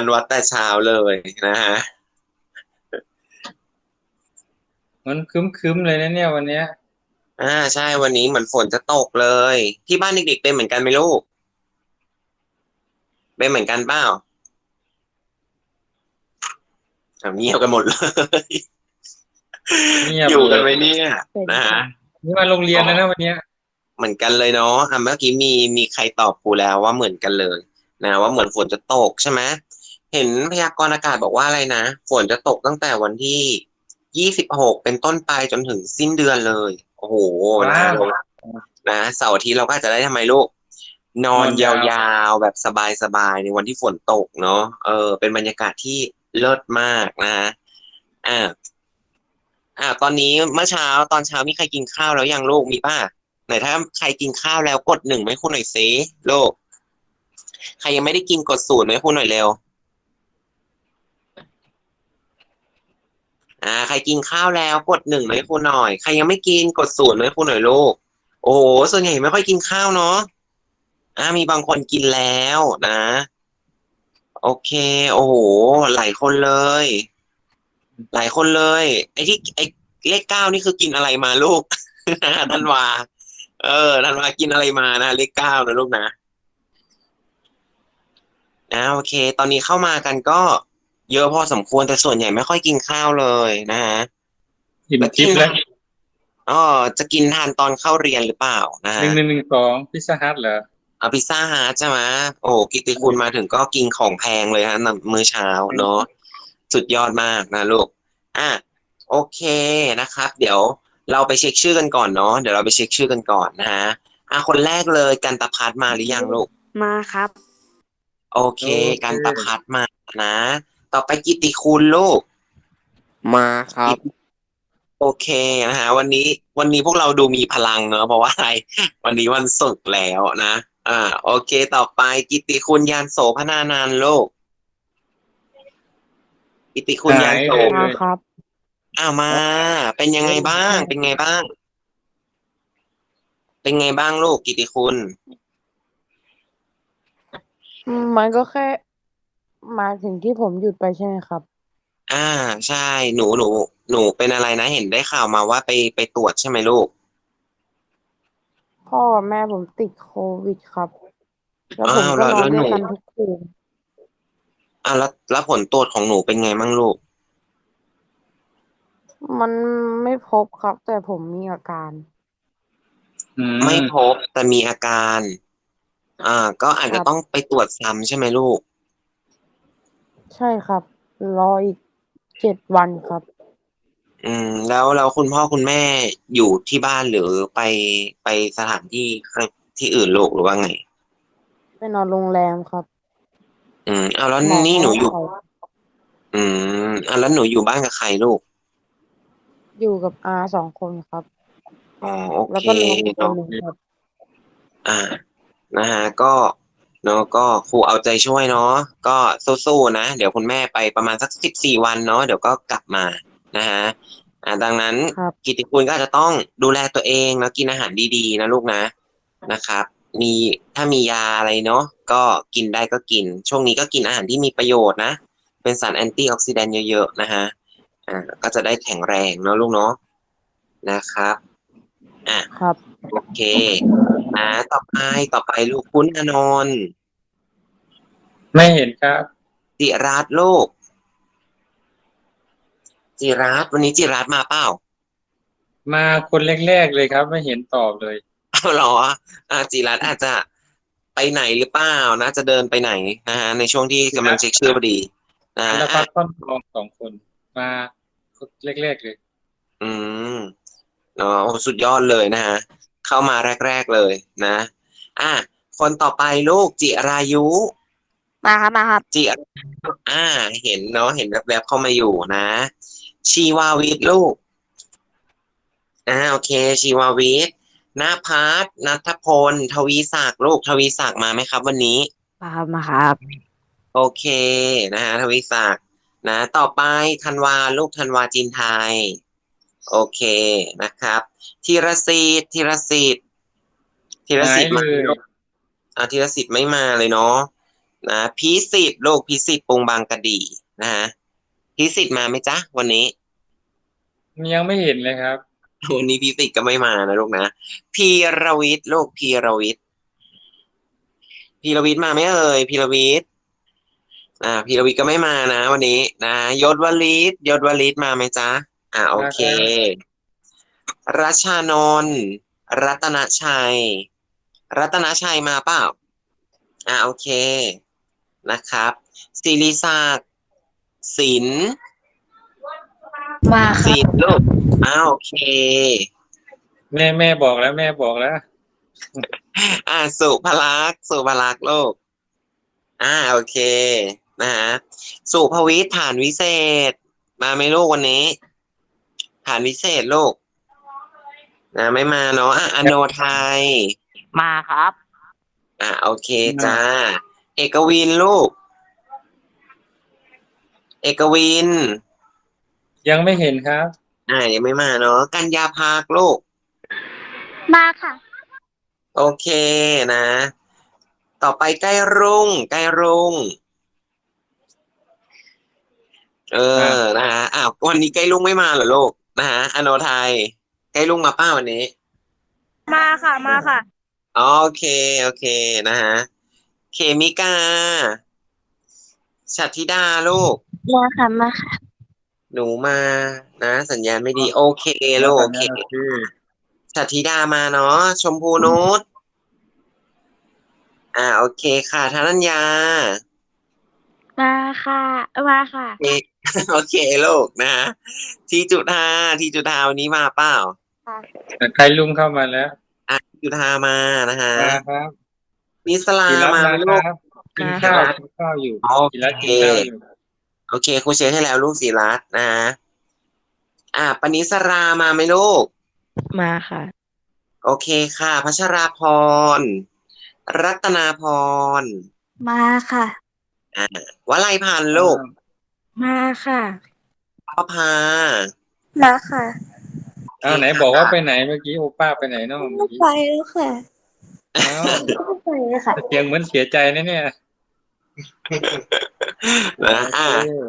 งานวัดแต่เช้าเลยนะฮะมันคึ้มๆเลยนะเนี่ยวันเนี้ย อ่าใช่วันนี้เหมือนฝนจะตกเลย ที่บ้านเด็กๆเป็นเหมือนกันไหมลูกเป็นเหมือนกันเปล่าอะเงียบกันหมดเลยเงียบอยู่กันเลไหมยเนี่ยนะฮะนี่มาโรงเรียนนะนะวันเนี้ย เหมือนกันเลยเนาะอะเมื่อกี้มีมีใครตอบครูแล้วว่าเหมือนกันเลย นะ ว่าเหมือนฝนจะตกใช่ไหม เห็นพยากรณ์อากาศบอกว่าอะไรนะ ฝนจะตกตั้งแต่วันที่ยี่สิบหกเป็นต้นไปจนถึงสิ้นเดือนเลย โอ้โหนะเรานะเสาร์อาทิตย์เราก็อาจจะได้ทำไมลูก นอนยาวๆแบบสบายๆในวันที่ฝนตกเนาะเออ เป็นบรรยากาศที่เลิศมากนะฮะอ่าอ่า ตอนนี้เมื่อเช้าตอนเช้ามีใครกินข้าวแล้วยังลูกมีป่ะไหนถ้าใครกินข้าวแล้วกดหนึ่งไหมคุณหน่อยซิลูกใครยังไม่ได้กินกดศูนย์ไหมคุณหน่อยเร็ว อ่าใครกินข้าวแล้วกดหนึ่งไหมคุณหน่อย ใครยังไม่กินกดศูนย์ไหมคุณหน่อยลูก โอ้โหส่วนใหญ่ไม่ค่อยกินข้าวเนาะอ่ามีบางคนกินแล้วนะ โอเค โอ้โหหลายคนเลย หลายคนเลย ไอ้ที่ไอ้เลขเก้านี่คือกินอะไรมาลูกธันวา เออธันวากินอะไรมานะเลขเก้านะลูกนะอ่าโอเค ตอนนี้เข้ามากันก็ เยอะพอสมควรแต่ส่วนใหญ่ไม่ค่อยกินข้าวเลยนะฮะกินทิปแล้วอ๋อจะกินทานตอนเข้าเรียนหรือเปล่านะหฮะนึ่งหนึ่งหนึ่งสองพิซซ่าฮัทเหรอเอาพิซซ่าฮาร์ทใช่ไหมโอ้กิตติคุณมาถึงก็กินของแพงเลยฮะนำมื้อเช้าเนาะสุดยอดมากนะลูกอะโอเคนะครับ เดี๋ยวเราไปเช็คชื่อกันก่อนเนาะเดี๋ยวเราไปเช็คชื่อกันก่อนนะฮะอะคนแรกเลยกันตพัฒน์มาหรือยังลูกมาครับ โอเค กันตพัฒน์มานะ ต่อไปกิตติคุณลูก มาครับ โอเคนะฮะวันนี้วันนี้พวกเราดูมีพลังเนอะเพราะว่าอะไร วันนี้วันศุกร์แล้วนะ อ่า โอเค ต่อไปกิตติคุณยานโสพนานานโลกกิตติคุณยานโสไหนมาครับอ้าวมา เป็นยังไงบ้าง เป็นไงบ้าง เป็นไงบ้างลูกกิตติคุณ มันก็แค่ มาถึงที่ผมหยุดไปใช่ไหมครับ อ่า ใช่ หนูหนู หนูเป็นอะไรนะ เห็นได้ข่าวมาว่าไปไปตรวจใช่ไหมลูก พ่อกับแม่ผมติดโควิดครับ แล้วผมอ้าวก็แล้วนอนแล้วหนู ด้วยกันทุกคืนอ่าแล้วแล้วผลตรวจของหนูเป็นไงบ้างลูก มันไม่พบครับ แต่ผมมีอาการ อืมไม่พบแต่มีอาการ อ่า ก็อาจจะครับ ต้องไปตรวจซ้ำใช่ไหมลูก ใช่ครับ รออีกเจ็ดวันครับ อืม แล้วแล้วคุณพ่อคุณแม่อยู่ที่บ้านหรือไปไปสถานที่ข้างที่อื่นลูกหรือว่าไง ไปนอนโรงแรมครับอืมเอาแล้วหมอนี่หนูอยู่เขาอืมอ่าแล้วหนูอยู่บ้านกับใครลูกอยู่กับอาสองคนครับ อ๋อโอแล้วเคก็น้องอีกคนเนาะหนึ่งครับ อ่า นะฮะก็ เนาะก็ครูเอาใจช่วยเนาะก็สู้ๆนะ เดี๋ยวคุณแม่ไปประมาณสักสิบสี่วันเนาะเดี๋ยวก็กลับมานะฮะอ่าดังนั้นครับกิตติคุณก็อาจจะต้องดูแลตัวเองแล้วกินอาหารดีๆนะลูกนะนะครับ มีถ้ามียาอะไรเนาะก็กินได้ก็กิน ช่วงนี้ก็กินอาหารที่มีประโยชน์นะ เป็นสารแอนตี้ออกซิแดนต์เยอะๆนะฮะอ่าก็จะได้แข็งแรงเนาะลูกเนาะนะครับ อะครับ โอเคนะต่อไปต่อไปลูกคุณอนนท์ไม่เห็นครับ จิรัตน์ลูก จิรัตน์วันนี้จิรัตน์มาเปล่ามาคนแรกๆเลยครับ ไม่เห็นตอบเลย เอาเหรออ่าจิรัตน์อาจจะไปไหนหรือเปล่านะจะเดินไปไหนนะฮะในช่วงที่กำลังเช็คชื่อพอดีนะแล้วพัอะกต้นทองสองคน มาคนแรกๆเลย อืม เนาะโอ้สุดยอดเลยนะฮะเข้ามาแรก ๆเลยนะ อะคนต่อไปลูกจิรายุ มาครับมาครับจิอ่า เห็นเนาะเห็นแวบๆเข้ามาอยู่นะ ชีวาวิทย์ลูกอ่าโอเค ชีวาวิทย์นภัสนัทพล ทวีศักดิ์ลูกทวีศักดิ์มาไหมครับ วันนี้ มาครับมาครับ โอเคนะฮะทวีศักดิ์นะ ต่อไปธันวาลูกธันวาจีนไทย โอเคนะครับธีรศิษฐ์ธีรศิษฐ์ธีรศิษฐ์หายมาเลยอ่าธีรศิษฐ์ไม่มาเลยเนาะนะพิสิทธิ์ลูกพิสิทธิ์ปรุงบางกะดีนะฮะพิสิทธิ์มาไหมจ๊ะวันนี้ ยังไม่เห็นเลยครับวันนี้พิสิทธิ์ก็ไม่มานะลูกนะพีรวิทย์ลูกพีรวิทย์พีรวิทย์มาไหมเอ่ยพีรวิทย์อ่าพีรวิทย์ก็ไม่มานะ วันนี้ นะยศวลิศยศวลิศมาไหมจ๊ะ อ่าโอเค รัชชานนท์รัตนชัย รัตนชัยมาเปล่า อ่าโอเคนะครับศิริศักดิ์ศิลป์มาครัศิบลป์ลูกอ่าโอเค แม่แม่บอกแล้วแม่บอกแล้ว อ่าสุภลักษณ์สุภลักษณ์ลูกอ่าโอเคนะฮะสุภวิทย์ฐานวิเศษ มาไหมลูกวันนี้ ฐานวิเศษลูกนะไม่มาเนาะอะอโนไทย มาครับ อ่าโอเคจ้า เอกวินลูก เอกวิน ยังไม่เห็นครับ อ่ายังไม่มาเนาะกัญญาภาคลูก มาค่ะ โอเคนะ ต่อไปใกล้รุ่งใกล้รุ่ง เออนะฮะอ้าววันนี้ใกล้รุ่งไม่มาเหรอลูก นะฮะอโนไทยใกล้รุ่งมาป้าวันนี้ มาค่ะมาค่ะอ๋อโอเค โอเคนะฮะ เคมิกาชัตธิดาลูก มาค่ะมาค่ะ หนูมา นะ สัญญาณไม่ดี โอเคลูกโอเคคือชัตธิดามาเนาะ ชมพูนุช อ่า โอเคค่ะธนัญญา มาค่ะ มาค่ะโอเค โอเคลูกนะฮะทีจุธาทีจุธาวันนี้มาเปล่าใครลุงเข้ามาแล้วอะทีจุธามานะฮะมาครับนิสลาศิรัตมามาลูกครับกินข้าวกินข้าวอยู่โอศิรัตเคกินข้าวอยู่โอเคครูเช็คให้แล้วลูกศิรัตน์นะฮะอะปณิสรามาไหมลูก มาค่ะ โอเคค่ะพัชราพร รัตนาพร มาค่ะอ่าวลัยพันธ์ลูก มาค่ะประภามาค่ะอ้าวไหนบอกว่าไปไหนเมื่อกี้โอป้าไปไหนเนาะเมื่อกี้ไปแล้วค่ะอ้าวไปเลยค่ะ เสียงเหมือนเสียใจนะเนี่ยนะอะเออ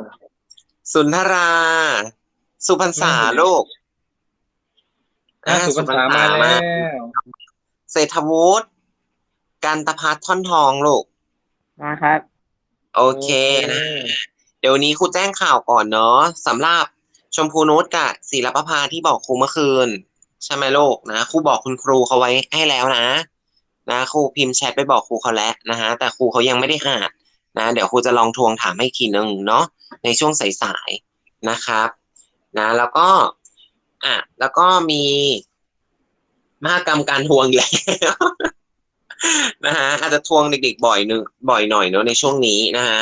สุนทรา สุพรรษาอืมลูกอะสุพรรษามาแล้ว เศรษฐวุฒิกันตพัฒน์ท่อนทองลูก มาครับ โอเคนะ เดี๋ยวนี้ครูแจ้งข่าวก่อนเนาะสำหรับชมพูนุชกับศิลปภาที่บอกครูเมื่อคืน ใช่ไหมลูกนะครูบอกคุณครูเขาไว้ให้แล้วนะ นะครูพิมพ์แชทไปบอกครูเขาแล้วนะฮะแต่ครูเขายังไม่ได้อ่านนะเดี๋ยวครูจะลองทวงถามให้อีกทีนึงเนาะในช่วงสายๆนะครับนะแล้วก็อะแล้วก็มีมหากรรมการทวงอีกแล้วนะฮะอาจจะทวงเด็กๆบ่อยหนึงบ่อยหน่อยเนาะในช่วงนี้นะฮะ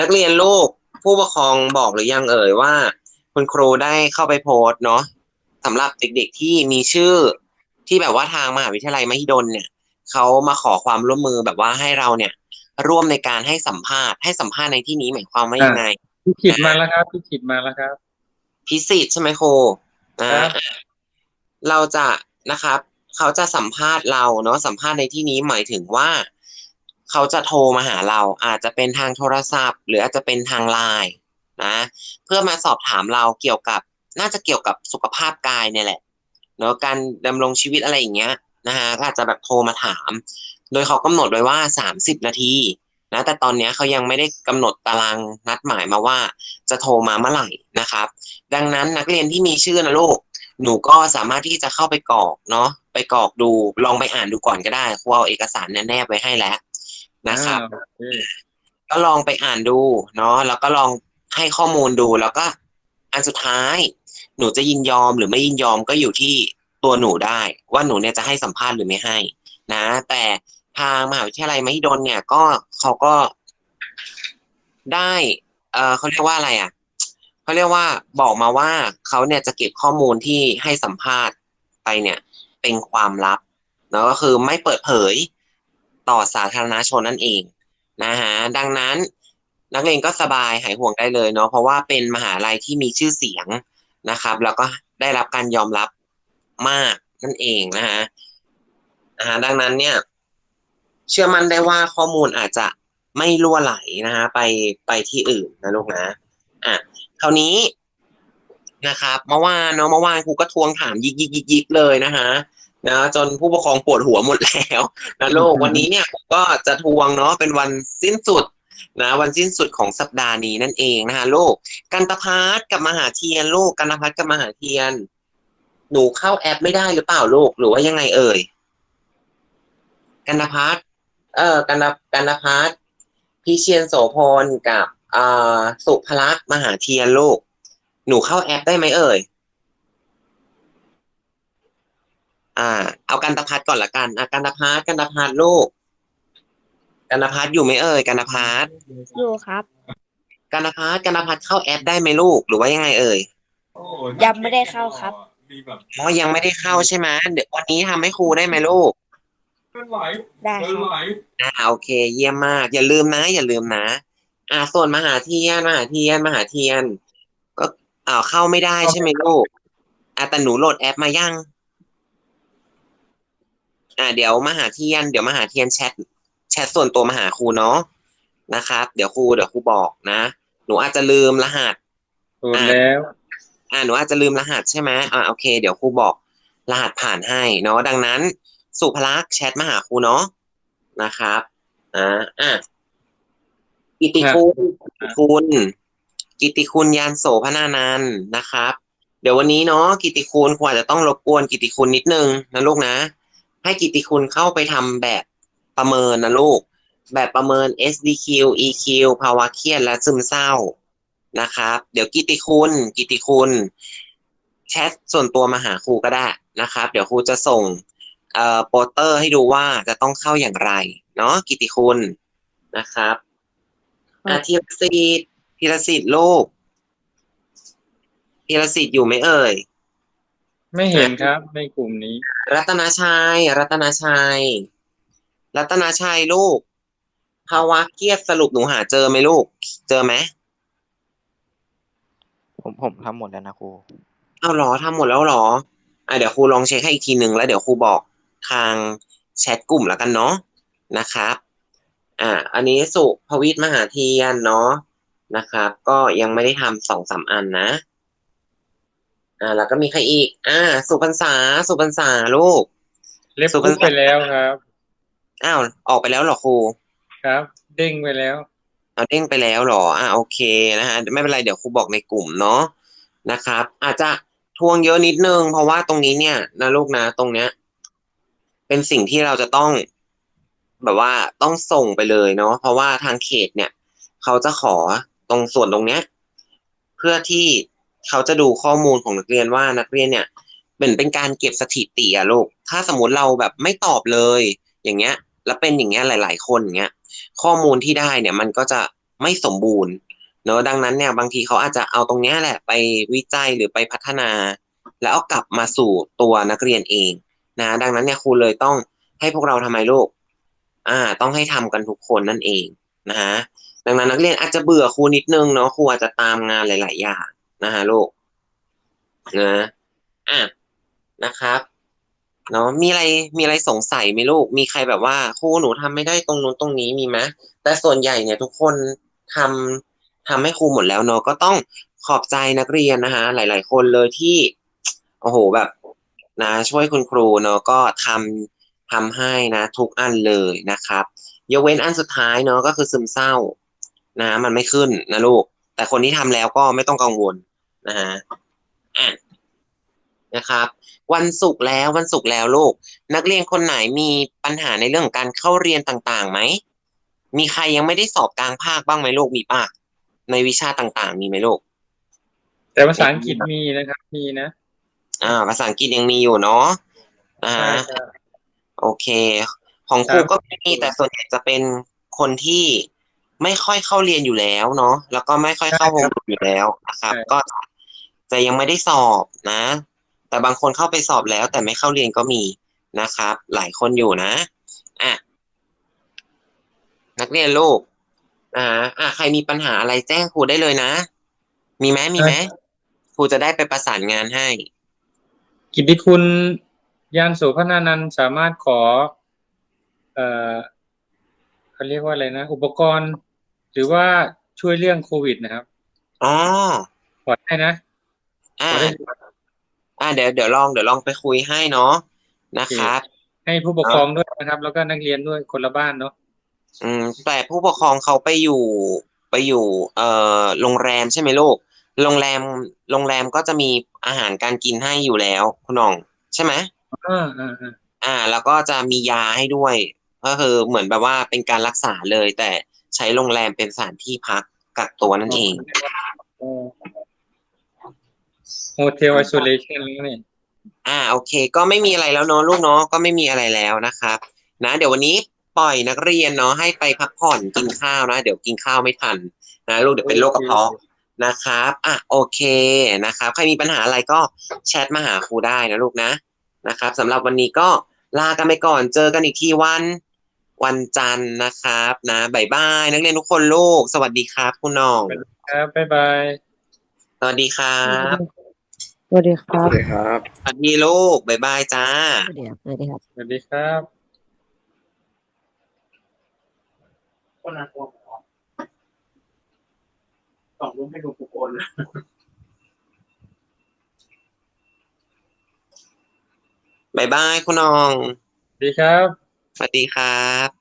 นักเรียนลูก ผู้ปกครองบอกหรือยังเอ่ยว่า คุณครูได้เข้าไปโพสต์เนาะสำหรับเด็กๆที่มีชื่อที่แบบว่าทางมหาวิทยาลัยมหิดลเนี่ยเขามาขอความร่วมมือแบบว่าให้เราเนี่ย ร่วมในการให้สัมภาษณ์ให้สัมภาษณ์ในที่นี้หมายความว่ายังไงพี่ขิดมาแล้วครับพี่ขิดมาแล้วครับ พิสิทธิ์ใช่ไหมครูนะครับเราจะนะครับ เขาจะสัมภาษณ์เราเนาะสัมภาษณ์ในที่นี้หมายถึงว่า เขาจะโทรมาหาเราอาจจะเป็นทางโทรศัพท์ หรืออาจจะเป็นทางไลน์นะเพื่อมาสอบถามเราเกี่ยวกับน่าจะเกี่ยวกับสุขภาพกายเนี่ยแหละเนาะการดำรงชีวิตอะไรอย่างเงี้ยนะฮะก็อาจจะแบบโทรมาถาม โดยเขากำหนดไว้ว่าสามสิบนาทีนะแต่ตอนนี้เขายังไม่ได้กำหนดตารางนัดหมายมาว่า จะโทรมาเมื่อไหร่นะครับ ดังนั้นนักเรียนที่มีชื่อนะลูกหนูก็สามารถที่จะเข้าไปกรอกเนาะไปกรอกดูลองไปอ่านดูก่อนก็ได้ครูเอาเอกสารแนบไว้ให้แล้ว นะครับอ่าโอเคก็ลองไปอ่านดูเนาะแล้วก็ลองให้ข้อมูลดูแล้วก็ อันสุดท้าย หนูจะยินยอมหรือไม่ยินยอมก็อยู่ที่ตัวหนูได้ ว่าหนูเนี่ยจะให้สัมภาษณ์หรือไม่ให้ นะ แต่ทางมหาวิทยาลัยมหิดลเนี่ย ก็เขาก็ได้ เออเขาเรียกว่าอะไรอะเขาเรียกว่าบอกมาว่าเขาเนี่ยจะเก็บข้อมูลที่ให้สัมภาษณ์ไปเนี่ย เป็นความลับเนาะก็คือไม่เปิดเผย ต่อสาธารณชนนั่นเองนะฮะดังนั้นนักเรียนก็สบายหายห่วงได้เลยเนาะเพราะว่าเป็นมหาลัยที่มีชื่อเสียงนะครับ แล้วก็ได้รับการยอมรับมากนั่นเองนะฮะนะฮะดังนั้นเนี่ย เชื่อมั่นได้ว่าข้อมูลอาจจะไม่รั่วไหลนะฮะไปไปที่อื่นนะลูกนะอะคราวนี้นะครับเมื่อวานเนาะเมื่อวานครูก็ทวงถามยิกยิกยิกยิกเลยนะฮะ นะจนผู้ปกครองปวดหัวหมดแล้วนะลูกวันนี้เนี่ยผมก็จะทวงเนาะเป็นวันสิ้นสุดนะวันสิ้นสุดของสัปดาห์นี้นั่นเองนะคะลูกกันตพัฒกับมหาเทียนลูกกันตพัฒกับมหาเทียน หนูเข้าแอปไม่ได้หรือเปล่าลูกหรือว่ายังไงเอ่ยกันตพัฒเออกันตกันตพัฒพี่เชียนโสพลกับอ่าสุภลักษ์มหาเทียนลูกหนูเข้าแอปได้ไหมเอ่ย อ่า เอากันตพัฒน์ก่อนละกันอะกันตพัฒน์กันตพัฒน์ลูก กันตพัฒน์อยู่ไหมเอ่ยกันตพัฒน์อยู่ครับกันพัฒน์กันพัฒน์เข้าแอปได้ไหมลูกหรือว่ายังไงเอ่ยยังไม่ได้เข้าครับอ๋อยังไม่ได้เข้าใช่ไหมเดี๋ยววันนี้ทำให้ครูได้ไหมลูกได้ครับอ่าโอเค เยี่ยมมาก อย่าลืมนะ อย่าลืมนะ อ่าส่วนมหาเทียนมหาเทียนมหาเทียน ก็อ่าเข้าไม่ได้ใช่ไหมลูกอ่าแต่หนูโหลดแอปมายัง อ่าเดี๋ยวมหาเทียน เดี๋ยวมหาเทียนแชทแชทส่วนตัวมาหาครูเนาะนะครับ เดี๋ยวครูเดี๋ยวครูบอกนะ หนูอาจจะลืมรหัสโดนแล้ว อ่าหนูอาจจะลืมรหัสใช่ไหมอ่าโอเค เดี๋ยวครูบอกรหัสผ่านให้เนาะดังนั้น สุภลักษณ์แชทมาหาครูเนาะนะครับอ่าอะกิติคุณกิติคุณกิติคุณยานโสพนานันท์นะครับ เดี๋ยววันนี้เนาะกิติคุณครูอาจจะต้องรบกวนกิติคุณนิดนึงนะลูกนะ ให้กิติคุณเข้าไปทำแบบประเมินนะลูก แบบประเมิน SDQ EQ ภาวะเครียดและซึมเศร้านะครับ เดี๋ยวกิติคุณ กิติคุณแชทส่วนตัวมาหาครูก็ได้นะครับ เดี๋ยวครูจะส่งโปสเตอร์ให้ดูว่าจะต้องเข้าอย่างไร เนาะกิติคุณนะครับอาธีรศิษฐ์ธีรศิษฐ์ลูกธีรศิษฐ์อยู่ไหมเอ่ย ไม่เห็นครับ ในกลุ่มนี้ รัตนาชัย รัตนาชัย รัตนาชัยลูกภาวะเครียดสรุปหนูหาเจอไหมลูก เจอไหมผมผมทำหมดแล้วนะครูเอาเหรอทำหมดแล้วเหรอ อะเดี๋ยวครูลองเช็คให้อีกทีหนึ่งแล้วเดี๋ยวครูบอกทางแชทกลุ่มแล้วกันเนาะนะครับ อ่า อันนี้สุภวิทย์มหาเทียนเนาะนะครับ ก็ยังไม่ได้ทำสองสามอันนะ อ่า แล้วก็มีใครอีก อ่า สุพรรษา สุพรรษาลูก เล็บสุพรรปุ๊ณบไปแล้วครับ อ้าว ออกไปแล้วเหรอครู ครับ เด้งไปแล้วเอาเด้งไปแล้วเหรอ อ่าโอเคนะฮะ ไม่เป็นไร เดี๋ยวครูบอกในกลุ่มเนาะ นะครับ อาจจะทวงเยอะนิดนึง เพราะว่าตรงนี้เนี่ยนะลูกนะ ตรงเนี้ย เป็นสิ่งที่เราจะต้อง แบบว่าต้องส่งไปเลยเนาะ เพราะว่าทางเขตเนี่ย เขาจะขอตรงส่วนตรงเนี้ย เพื่อที่ เขาจะดูข้อมูลของนักเรียนว่านักเรียนเนี่ยเป็นเป็นการเก็บสถิติอะลูก ถ้าสมมติเราแบบไม่ตอบเลย อย่างเงี้ย แล้วเป็นอย่างเงี้ยหลาย ๆ คนอย่างเงี้ย ข้อมูลที่ได้เนี่ยมันก็จะไม่สมบูรณ์เนอะดังนั้นเนี่ยบางทีเขาอาจจะเอาตรงเนี้ยแหละไปวิจัยหรือไปพัฒนา แล้วเอากลับมาสู่ตัวนักเรียนเองนะ ดังนั้นเนี่ยครูเลยต้องให้พวกเราทำไมลูก อ่า ต้องให้ทำกันทุกคนนั่นเองนะฮะดังนั้นนักเรียนอาจจะเบื่อครูนิดนึงเนาะครูอาจจะตามงานหลาย ๆ อย่าง นะฮะลูกนะอะนะครับเนาะมีอะไรมีอะไรสงสัยไหมลูก มีใครแบบว่าครูหนูทำไม่ได้ตรงนู้นตรงนี้มีไหมแต่ส่วนใหญ่เนี่ยทุกคนทำทำให้ครูหมดแล้วเนาะก็ต้องขอบใจนักเรียนนะคะหลาย ๆ คนเลยที่โอ้โหแบบนะช่วยคุณครูเนาะก็ทำทำให้นะทุกอันเลยนะครับ ยกเว้นอันสุดท้ายเนาะก็คือซึมเศร้านะมันไม่ขึ้นนะลูก แต่คนที่ทำแล้วก็ไม่ต้องกังวล นะฮะอะนะครับ วันศุกร์แล้ววันศุกร์แล้วลูก นักเรียนคนไหนมีปัญหาในเรื่องของการเข้าเรียนต่างๆไหมมีใครยังไม่ได้สอบกลางภาคบ้างไหมลูกมีปะในวิชาต่างๆ มีไหมลูกแต่ภาษาอังกฤษมีนะครับ มีนะ อ่า ภาษาอังกฤษยังมีอยู่เนาะอ่าใช่ครับโอเค ของครูครับก็มีแต่ส่วนใหญ่จะเป็นคนที่ไม่ค่อยเข้าเรียนอยู่แล้วเนาะแล้วก็ไม่ค่อยเข้าโฮมกลุ่มอยู่แล้วนะครับ ก็ จะยังไม่ได้สอบนะ แต่บางคนเข้าไปสอบแล้ว แต่ไม่เข้าเรียนก็มีนะครับ หลายคนอยู่นะอะนักเรียนลูกอ่าอะใครมีปัญหาอะไรแจ้งครูได้เลยนะ มีไหมมีไหมครูจะได้ไปประสานงานให้ กิตติคุณยานโสพนานันท์สามารถขอ เอ่อเขาเรียกว่าอะไรนะ อุปกรณ์ หรือว่าช่วยเรื่องโควิดนะครับ อ๋อปลอดให้นะ อ่าขอได้อ่าเดี๋ยวเดี๋ยวลองเดี๋ยวลองไปคุยให้เนาะนะครับ ให้ผู้ปกครองด้วยนะครับ แล้วก็นักเรียนด้วยคนละบ้านเนาะอืม แต่ผู้ปกครองเขาไปอยู่ไปอยู่ เอ่อโรงแรมใช่ไหมลูกโรงแรมโรงแรมก็จะมีอาหารการกินให้อยู่แล้วคุณน้อง ใช่ไหมอ่าอ่าอ่าอ่า แล้วก็จะมียาให้ด้วย ก็คือเหมือนแบบว่าเป็นการรักษาเลย แต่ใช้โรงแรมเป็นสถานที่พักกักตัวนั่นเอง โฮเทลไอโซเลชันแล้วนี่อ่าโอเค ก็ไม่มีอะไรแล้วเนาะลูกเนาะก็ไม่มีอะไรแล้วนะครับ นะ เดี๋ยววันนี้ปล่อยนักเรียนเนาะให้ไปพักผ่อนกินข้าวนะ เดี๋ยวกินข้าวไม่ทันนะลูกเดี๋ยวเป็นโรคกระเพาะนะครับอะโอเคนะครับ ใครมีปัญหาอะไรก็แชทมาหาครูได้นะลูกนะนะครับสำหรับวันนี้ก็ลากันไปก่อนเจอกันอีกทีวันวันจันทร์นะครับนะบ๊ายบายนักเรียนทุกคนลูก สวัสดีครับคุณน้อง ครับบ๊ายบายสวัสดีครับ สวัสดีครับครับ สวัสดีลูกบ๊ายบายจ้า สวัสดีครับสวัสดีครับ สวัสดีครับส่งรูปให้ดูทุกคนบายบายคุณน้อง สวัสดีครับ สวัสดีครับ